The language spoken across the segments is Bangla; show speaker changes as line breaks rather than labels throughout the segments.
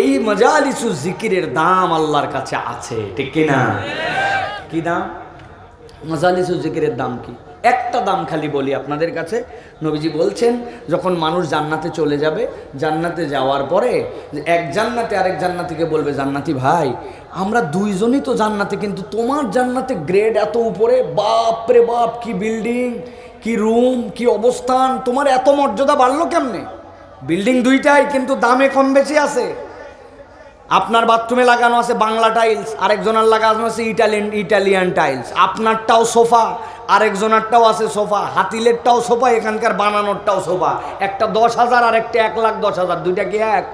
এই মজালিসু জিকিরের দাম আল্লাহর কাছে আছে, ঠিক কিনা কি দাম? মজালিসু জিকিরের দাম কি? একটা দাম খালি বলি আপনাদের কাছে। নবীজি বলছেন, যখন মানুষ জান্নাতে চলে যাবে, জান্নাতে যাওয়ার পরে এক জান্নাতে আরেক জান্নাতিকে বলবে, জান্নাতি ভাই, আমরা দুইজনই তো জান্নাতে, কিন্তু তোমার জান্নাতে গ্রেড এত উপরে? বাপ রে বাপ, কি বিল্ডিং, কি রুম, কি অবস্থান, তোমার এত মর্যাদা বাড়লো কেমনে? বিল্ডিং দুইটাই, কিন্তু দামে কম বেশি আছে। আপনার বাথরুমে লাগানো আছে বাংলা টাইলস আরেকজনের লাগানো আছে ইটালিয়ান ইটালিয়ান টাইলস আপনারটাও সোফা, আরেকজনেরটাও আছে সোফা। হাতিলেরটাও সোফা, এখানকার বানানোরটাও সোফা। একটা দশ হাজার আর একটা এক লাখ দশ হাজার, দুইটা কি এক?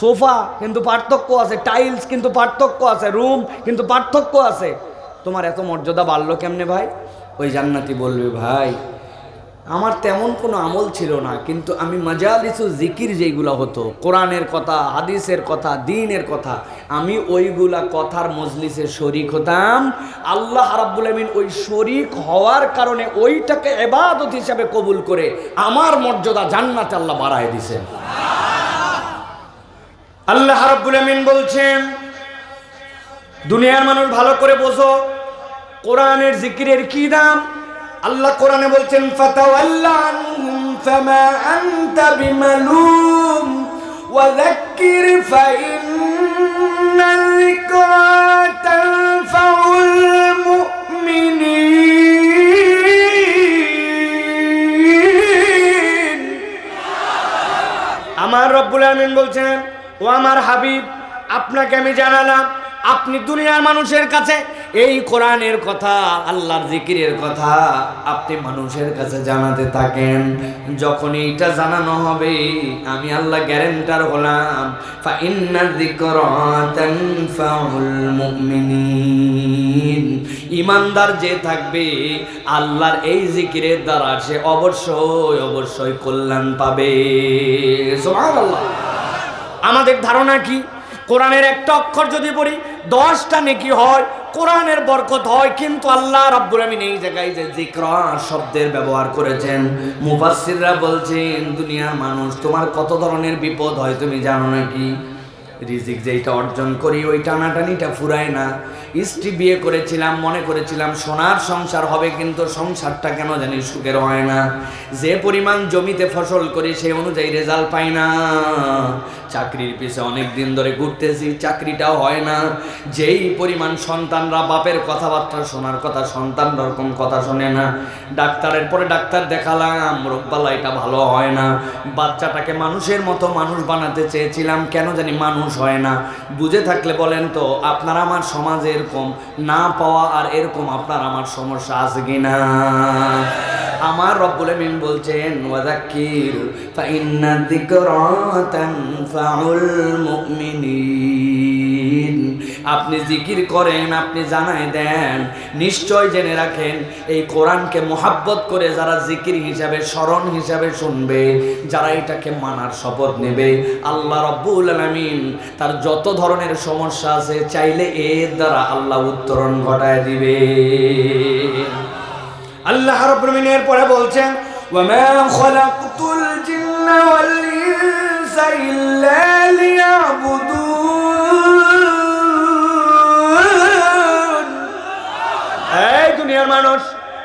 সোফা, কিন্তু পার্থক্য আছে। টাইলস কিন্তু পার্থক্য আছে, রুম কিন্তু পার্থক্য আছে। তোমার এত মর্যাদা বাড়লো কেমনে ভাই? ওই জান্নাতি বলবে, ভাই আমার তেমন কোনো আমল ছিল না, কিন্তু আমি মাজালিসু জিকির যেইগুলো হতো, কোরআনের কথা, হাদিসের কথা, দিনের কথা, আমি ওইগুলা কথার মজলিসে শরিক হতাম। আল্লাহ রাব্বুল আমিন ওই শরিক হওয়ার কারণে ওইটাকে এবাদত হিসাবে কবুল করে আমার মর্যাদা জান্নাতে আল্লাহ বাড়ায় দিছেন। আল্লাহ রাব্বুল আমিন বলছেন, দুনিয়ার মানুষ ভালো করে বোঝো, কোরআনের জিকিরের কি দাম? আল্লাহ কোরআনে বলছেন ফাতাওয়াল্লা আনহুম ফামা আনতা বিমালুম ওয়াযাক্কির ফাইন্নাল যিকরা তানফাউল মুমিনিন। আমার রব্বুল আমিন বলছেন, ও আমার হাবিব, আপনাকে আমি জানালাম, আপনি দুনিয়ার মানুষের কাছে এই কোরআনের কথা, আল্লাহর জিকিরের কথা আপনি মানুষের কাছে জানাতে থাকেন। যখন এইটা জানানো হবে, আমি আল্লাহ গ্যারেন্টার হলাম। ইমানদার যে থাকবে, আল্লাহর এই জিকিরের দ্বারা সে অবশ্যই অবশ্যই কল্যাণ পাবে। আমাদের ধারণা কি? কোরআনের একটা অক্ষর যদি পড়ি, দশটা নেকি হয় কোরআনের বরকত হয়, কিন্তু আল্লাহ রাব্বুল আমিন এই জায়গায় যে জিকরা শব্দের ব্যবহার করেছেন। মুফাসসিররা বলছেন, দুনিয়ার মানুষ, তোমার কত ধরনের বিপদ হয় তুমি জানো নাকি? রিজিক যেইটা অর্জন করি, ওই টানাটানিটা ফুরায় না। স্ত্রী বিয়ে করেছিলাম, মনে করেছিলাম সোনার সংসার হবে, কিন্তু সংসারটা কেন জানি সুখের হয় না। যে পরিমাণ জমিতে ফসল করি, সেই অনুযায়ী রেজাল্ট পাই না। চাকরির পিছে অনেক দিন ধরে ঘুরতেছি, চাকরিটাও হয় না। যেই পরিমাণ সন্তানরা বাপের কথাবার্তা শোনার কথা, সন্তানরা ওরকম কথা শোনে না। ডাক্তারের পরে ডাক্তার দেখালাম, রোগবালা এটা ভালো হয় না। বাচ্চাটাকে মানুষের মতো মানুষ বানাতে চেয়েছিলাম, কেন জানি মানুষ হয় না। বুঝে থাকলে বলেন তো, আপনার আমার সমাজে এরকম না পাওয়া আর এরকম আপনার আমার সমস্যা আছে কিনা? আমার রব্বুল আমিন বলছেন, ওয়াযাক্কির ফাইন্না যিকরা তানফাউল মুমিনিন। আপনি জিকির করেন, আপনি জানাই দেন, নিশ্চয় জেনে রাখেন, এই কোরআনকে মোহাব্বত করে যারা জিকির হিসাবে, স্মরণ হিসাবে শুনবে, যারা এটাকে মানার শপথ নেবে, আল্লাহ রব্বুল আলামিন তার যত ধরনের সমস্যা আছে, চাইলে এর দ্বারা আল্লাহ উত্তরণ ঘটায় দিবে আল্লাহ আমিন পরে বলছেন মানুষ,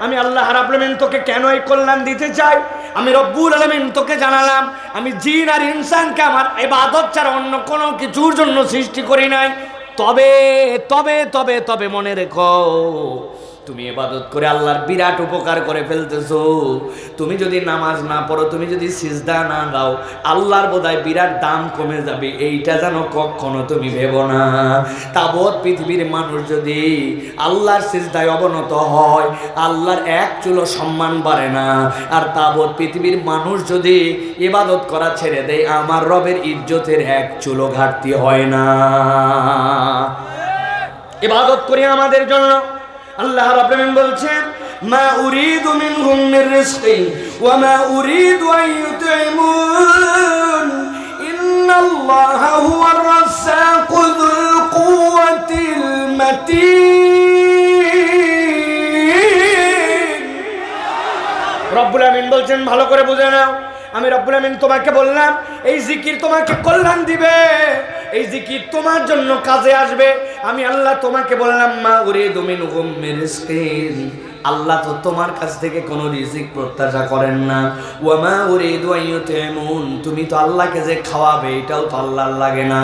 আমি আল্লাহ রাব্বুল তোকে কেন এই কল্যাণ দিতে চাই? আমি রব্বুল আলামিন তোকে জানালাম, আমি জিন আর ইনসানকে আমার ইবাদত ছাড়া অন্য কোনো কিছুর জন্য সৃষ্টি করি নাই। তবে তবে তবে তবে মনে রেখো তুমি এবাদত করে আল্লাহর বিরাট উপকার করে ফেলতেছো। তুমি যদি নামাজ না পড়ো, তুমি যদি সিজদা না দাও, আল্লাহর বোধহয় বিরাট দাম কমে যাবে। এইটা যেন কখনো তুমি ভেবো না। তাবৎ পৃথিবীর মানুষ যদি আল্লাহর সিজদায় অবনত হয়, আল্লাহর এক চুলো সম্মান বাড়ে না। আর তাবৎ পৃথিবীর মানুষ যদি এবাদত করা ছেড়ে দেয়, আমার রবের ইজ্জতের এক চুলো ঘাটতি হয় না। এবাদত করি আমাদের জন্য। আল্লাহ রাব্বুল বলছেন, মা উরিদু মিনহুম মির রিজকিন ওয়া মা উরিদু আন ইউতইমুন ইন্নাল্লাহা হুয়ার রাজ্জাকু যুল কুওয়াতিল মাতিন। রব্বুল আমিন বলছেন, ভালো করে বুঝে নাও। আমি রব্বুল আমিন তোমাকে বললাম, এই জিকির তোমাকে কল্যাণ দিবে। জিকির তোমার জন্য কাজে আসবে? আমি আল্লাহ তোমাকে বললাম, মা উরে দমিন আল্লাহ তো তোমার কাছ থেকে কোনো রিজিক প্রত্যাশা করেন না। ওয়ামা উরিদু আইয়ুতিমুন তুমি তো আল্লাহকে যে খাওয়াবে, এটাও তো আল্লাহর লাগে না।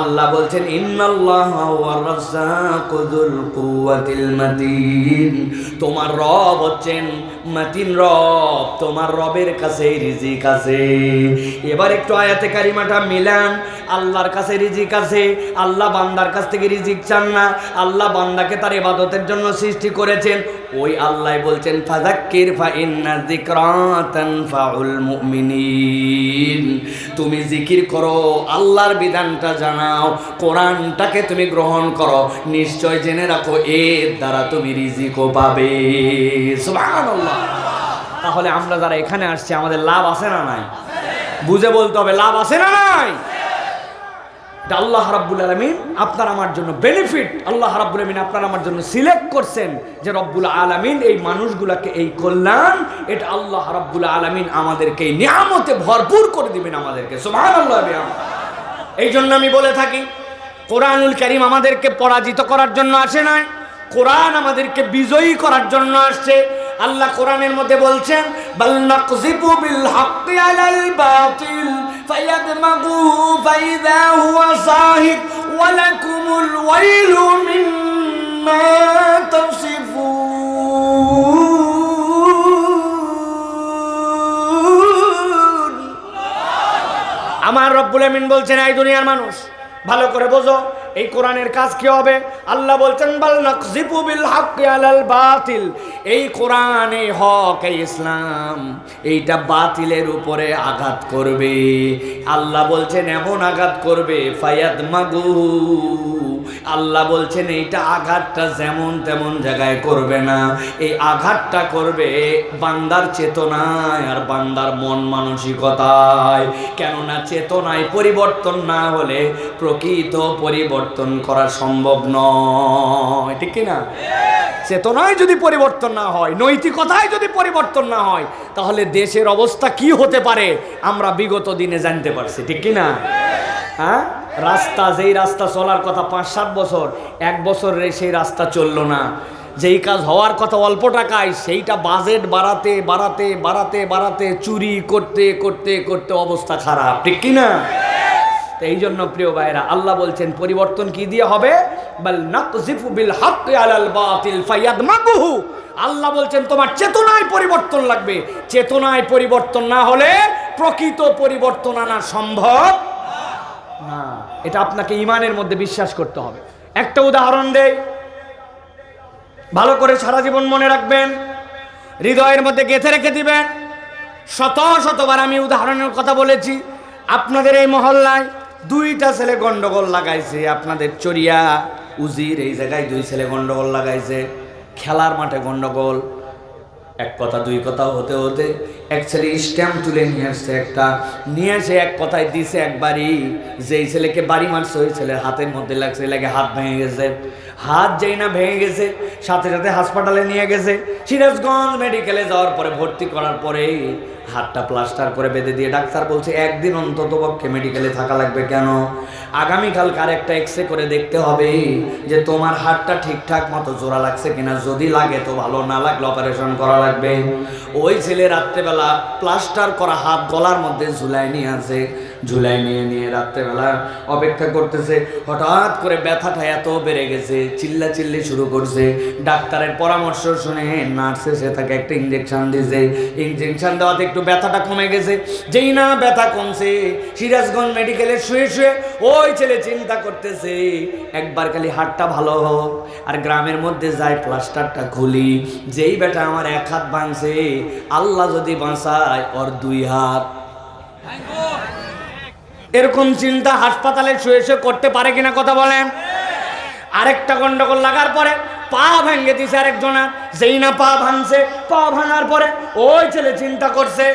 আল্লাহ বলছেন, ইন্নাল্লাহা ওয়ার রাজ্জাকু যুল কুওয়াতিল মাতিন। তোমার রব হচ্ছেন মাতিন রব, তোমার রবের কাছে রিজিক আছে। এবার একটু আয়াতে কারিমাটা মিলান। আল্লাহর কাছে রিজিক আছে, আল্লাহ বান্দার কাছ থেকে রিজিক চান না। আল্লাহ বান্দাকে তার ইবাদতের জন্য সৃষ্টি করেছেন। ওই আল্লাহ বলছেন, ফাযাক্কির ফা ইন্না যিকরা তানফাউল মুমিনিন। তুমি জিকির করো, আল্লাহর বিধানটা জানাও, কোরআনটাকে তুমি গ্রহণ করো। নিশ্চয় জেনে রাখো, এর দ্বারা তুমি রিজিকও পাবে। সুবহানাল্লাহ। তাহলে আমরা যারা এখানে আসছি, আমাদের লাভ আছে না নাই? বুঝে বলতে হবে, লাভ আছে না নাই? আল্লাহ রাব্বুল আলমিন আপনার আমার জন্য বেনিফিট আল্লাহ রাব্বুল আলমিন আপনার আমার জন্য সিলেক্ট করছেন যে রব্বুল আলমিন এই মানুষগুলাকে এই কল্যাণ, এটা আল্লাহ রাব্বুল আলমিন আমাদেরকে এই নিয়ামতে ভরপুর করে দিবেন আমাদেরকে। সুবহান আল্লাহ এই জন্য আমি বলে থাকি, কোরআনুল করিম আমাদেরকে পরাজিত করার জন্য আসে নাই, কোরআন আমাদেরকে বিজয়ী করার জন্য আসছে আল্লাহ কোরআনের মধ্যে বলছেন, বাল নাকযিবু বিল হাক্কি আলাল বাতিল ফায়াদমাগুহু ফাইদা হুয়া সাহিক ওয়া লাকুমুল ওয়াইলু মিম্মা তাসিফুন আমার রব্বুল আমিন বলছেন এই দুনিয়ার মানুষ ভালো করে বোঝো, এই কোরআনের কাজ কি হবে? আল্লাহ বলছেন, বাল নাকজিবু বিল হক আলাল বাতিল। এই কোরআন এই হক, এই ইসলাম, এইটা বাতিলের উপরে আঘাত করবে। আল্লাহ বলছেন, এমন আঘাত করবে ফায়াদ মাগু আল্লাহ বলছেন, এইটা আঘাতটা যেমন তেমন জায়গায় করবে না। এই আঘাতটা করবে বান্দার চেতনায় আর বান্দার মন মানসিকতায়। কেননা চেতনায় পরিবর্তন না হলে প্রকৃত পরিবর্তন করা সম্ভব নয়। ঠিক না চেতনায় যদি পরিবর্তন না হয়, নৈতিকতায় যদি পরিবর্তন না হয়, তাহলে দেশের অবস্থা কি হতে পারে আমরা বিগত দিনে জানতে পারছি। ঠিক কি না হ্যাঁ? রাস্তা, যেই রাস্তা চলার কথা পাঁচ, সাত বছর, এক বছর সেই রাস্তা চলল না। যেই কাজ হওয়ার কথা অল্প টাকায়, সেইটা বাজেট বাড়াতে বাড়াতে বাড়াতে বাড়াতে, চুরি করতে করতে করতে অবস্থা খারাপ। ঠিক কি না? তো এই জন্য প্রিয় ভাইরা আল্লাহ বলছেন, পরিবর্তন কি দিয়ে হবে? আল্লাহ বলছেন, তোমার চেতনায় পরিবর্তন লাগবে। চেতনায় পরিবর্তন না হলে প্রকৃত পরিবর্তন আনা সম্ভব এটা আপনাকে ইমানের মধ্যে বিশ্বাস করতে হবে। একটা উদাহরণ দেই। ভালো করে সারা জীবন মনে রাখবেন, হৃদয়ের মধ্যে গেঁথে রেখে দিবেন। শত শতবার আমি উদাহরণের কথা বলেছি, আপনাদের এই মহল্লায় দুইটা ছেলে গন্ডগোল লাগাইছে, আপনাদের চরিয়া উজির এই জায়গায় দুই ছেলে গন্ডগোল লাগাইছে, খেলার মাঠে গন্ডগোল এক কথা, দুই কথা হতে হতে এক ছেলে স্ট্যাম্প তুলে নিয়ে আসছে একটা। নিয়ে এসে এক কথায় দিছে একবারই, যেই ছেলেকে বাড়ি মারছে, ওই ছেলের হাতের মধ্যে লাগছে লাগে হাত ভেঙে গেছে। হাত যেই না ভেঙে গেছে, সাথে সাথে হাসপাতালে নিয়ে গেছে। সিরাজগঞ্জ মেডিকেলে যাওয়ার পরে ভর্তি করার পরে হাতটা প্লাস্টার করে বেঁধে দিয়ে ডাক্তার বলছে, একদিন অন্তত পক্ষে মেডিকেলে থাকা লাগবে কেন? আগামীকাল একটা এক্স রে করে দেখতে হবে যে তোমার হাতটা ঠিকঠাক মতো জোড়া লাগছে কিনা। যদি লাগে তো ভালো, না লাগলে অপারেশন করা লাগবে। ওই ছেলে রাত্রেবেলা প্লাস্টার করা হাত গলার মধ্যে ঝুলাই নিয়ে আছে ঝুলাই নিয়ে নিয়ে রাত্রেবেলা অপেক্ষা করতেছে। হঠাৎ করে ব্যথাটা এত বেড়ে গেছে চিল্লা চিল্লি শুরু করছে। ডাক্তারের পরামর্শ শুনে নার্স এসে তাকে একটা ইঞ্জেকশন দিয়েছে। ইঞ্জেকশন দেওয়াতে একটু ব্যথাটা কমে গেছে। যেই না ব্যথা কমছে, সিরাজগঞ্জ মেডিকেলে শুয়ে শুয়ে ওই ছেলে চিন্তা করতেছে, একবার খালি হাতটা ভালো হোক আর গ্রামের মধ্যে যায় প্লাস্টারটা খুলি। যেই বেটা আমার এক হাত ভাঙছে, আল্লাহ যদি বাঁচায় ওর দুই হাত। এরকম চিন্তা হাসপাতালে শুয়ে শুয়ে করতে পারে কিনা কথা বলেন। আরেকটা গন্ডগোল লাগার পরে পা ভেঙে দিছে আরেকজনের যেই না পা ভাঙছে, পা ভাঙার পরে ওই ছেলে চিন্তা করছে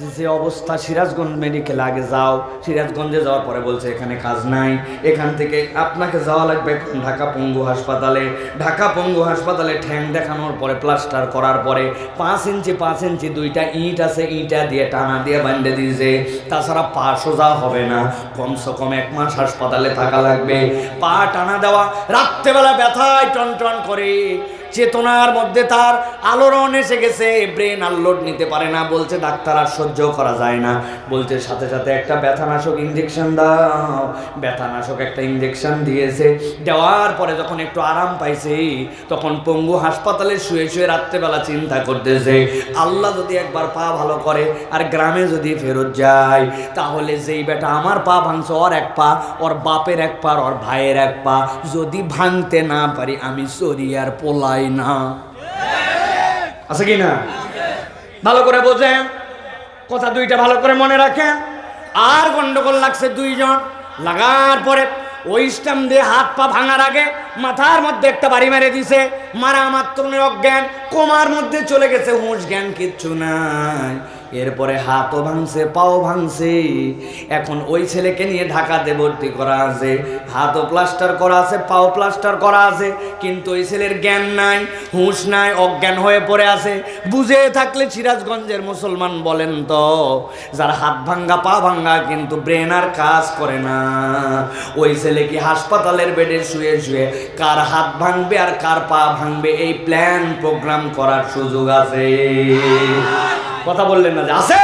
যে অবস্থা সিরাজগঞ্জ মেডিকেল আগে যাও, সিরাজগঞ্জে যাওয়ার পরে বলছে এখানে কাজ নাই। এখান থেকে আপনাকে যাওয়া লাগবে ঢাকা পঙ্গু হাসপাতালে। ঢাকা পঙ্গু হাসপাতালে ঠ্যাং দেখানোর পরে প্লাস্টার করার পরে পাঁচ ইঞ্চি পাঁচ ইঞ্চি দুইটা ইট আছে, ইটা দিয়ে টানা দিয়ে বান্ধে দিয়েছে। তাছাড়া পা সোজা হবে না। কমসে কম এক মাস হাসপাতালে থাকা লাগবে। পা টানা দেওয়া, রাত্রেবেলা ব্যথায় টন টন করে। চেতনার মধ্যে তার আলোড়ন এসে গেছে ব্রেন আলোড নিতে পারে না, বলছে ডাক্তার, আর সহ্য করা যায় না। বলছে, সাথে সাথে একটা ব্যথানাশক ইঞ্জেকশন দাও। ব্যথানাশক একটা ইঞ্জেকশন দিয়েছে। দেওয়ার পরে যখন একটু আরাম পাইছে, তখন পঙ্গু হাসপাতালে শুয়ে শুয়ে রাত্রেবেলা চিন্তা করতেছে, আল্লাহ যদি একবার পা ভালো করে আর গ্রামে যদি ফেরত যায়, তাহলে যেই বেটা আমার পা ভাঙছে, ওর এক পা, ওর বাপের এক পা ওর ভাইয়ের এক পা। যদি ভাঙতে না পারি, আমি সরি আর পোলাই না। আছে কি না? ভালো করে বোঝেন। কথা দুইটা ভালো করে মনে রাখেন। আর গন্ডগোল লাগছে দুইজন। লাগার পরে ওই স্টাম দিয়ে হাত পা ভাঙার আগে মাথার মধ্যে একটা বাড়ি মেরে দিছে। মারা মাত্র অজ্ঞান কোমার মধ্যে চলে গেছে, হুঁশ জ্ঞান কিচ্ছু নাই। এরপরে হাতও ভাঙছে, পাও ভাঙছে। এখন ওই ছেলেকে নিয়ে ঢাকাতে ভর্তি করা আছে। হাতও প্লাস্টার করা আছে, পাও প্লাস্টার করা আছে। কিন্তু ওই ছেলের জ্ঞান নাই, হুঁশ নাই, অজ্ঞান হয়ে পড়ে আছে। বুঝে থাকলে সিরাজগঞ্জের মুসলমান বলেন তো, যার হাত ভাঙ্গা, পা ভাঙ্গা, কিন্তু ব্রেন আর কাজ করে না। ওই ছেলে কি হাসপাতালের বেডে শুয়ে শুয়ে কার হাত ভাঙবে আর কার পা ভাঙবে, এই প্ল্যান প্রোগ্রাম করার সুযোগ আছে। কথা বললেন না যে, আছে।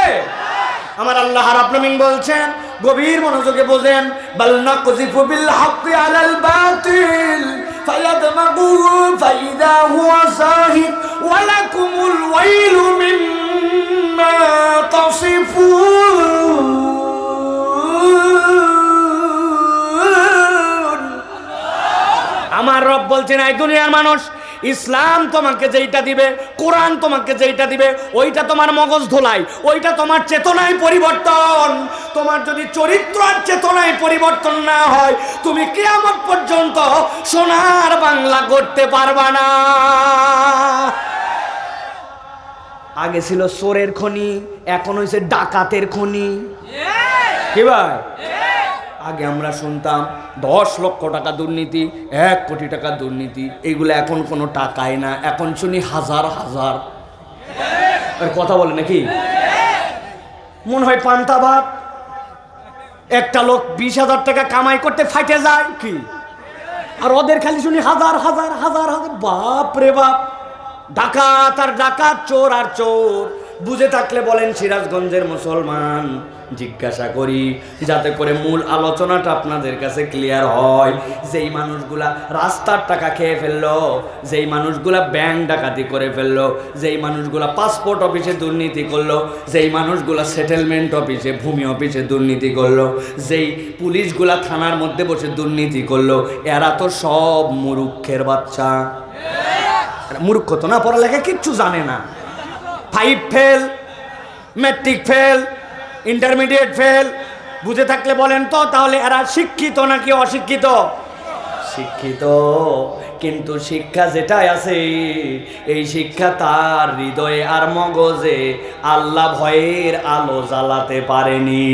আমার আল্লাহ রাব্বুল বলছেন, গভীর মনোযোগে বোঝেন, বাল নাকযিফু বিল হাক্কি আলাল বাতিল ফায়াদমাগুহু ফাইদা হুয়া সাহিব ওয়া লাকুমুল ওয়াইলু মিম্মা তাসিফুন। আমার রব বলছেন, এই দুনিয়ার মানুষ ইসলাম তোমাকে যেইটা দিবে কোরআন তোমাকে যেইটা দিবে ওইটা তোমার মগজ ধোলাই ওইটা তোমার চেতনায় পরিবর্তন। তোমার যদি চরিত্র আর চেতনায় পরিবর্তন না হয় তুমি কেয়ামত পর্যন্ত সোনার বাংলা করতে পারবা না। আগে ছিল সোরের খনি এখন হয়েছে ডাকাতের খনি। কি ভাই? আগে আমরা শুনতাম দশ লক্ষ টাকা দুর্নীতি, এক কোটি টাকা দুর্নীতি, এগুলো এখন কোনো টাকাই না। এখন শুনি হাজার হাজার। কথা বলে নাকি? মনে হয় পান্তা ভাত। একটা লোক বিশ হাজার টাকা কামাই করতে ফাইটে যায় কি? আর ওদের খালি শুনি হাজার হাজার হাজার হাজার। বাপ রে বাপ। ডাকাত আর ডাকাত, চোর আর চোর। বুঝে থাকলে বলেন সিরাজগঞ্জের মুসলমান। জিজ্ঞাসা করি, যাতে করে মূল আলোচনাটা আপনাদের কাছে ক্লিয়ার হয়। যেই মানুষগুলা রাস্তার টাকা খেয়ে ফেলল, যেই মানুষগুলা ব্যাংক ডাকাতি করে ফেলল, যেই মানুষগুলা পাসপোর্ট অফিসে দুর্নীতি করল, যেই মানুষগুলা সেটেলমেন্ট অফিসে ভূমি অফিসে দুর্নীতি করল, যেই পুলিশগুলা থানার মধ্যে বসে দুর্নীতি করল, এরা তো সব মুরুক্ষের বাচ্চা। মূর্খ তো না, পড়ালেখা কিচ্ছু জানে না। Five fail matric fail intermediate fail বুঝে থাকলে বলেন তো, তাহলে এরা শিক্ষিত নাকি অশিক্ষিত? শিক্ষিত, কিন্তু শিক্ষা যেটাই আছে, এই শিক্ষা তার হৃদয়ে আর মগজে আল্লাহ ভয়ের আলো জ্বালাতে পারেনি।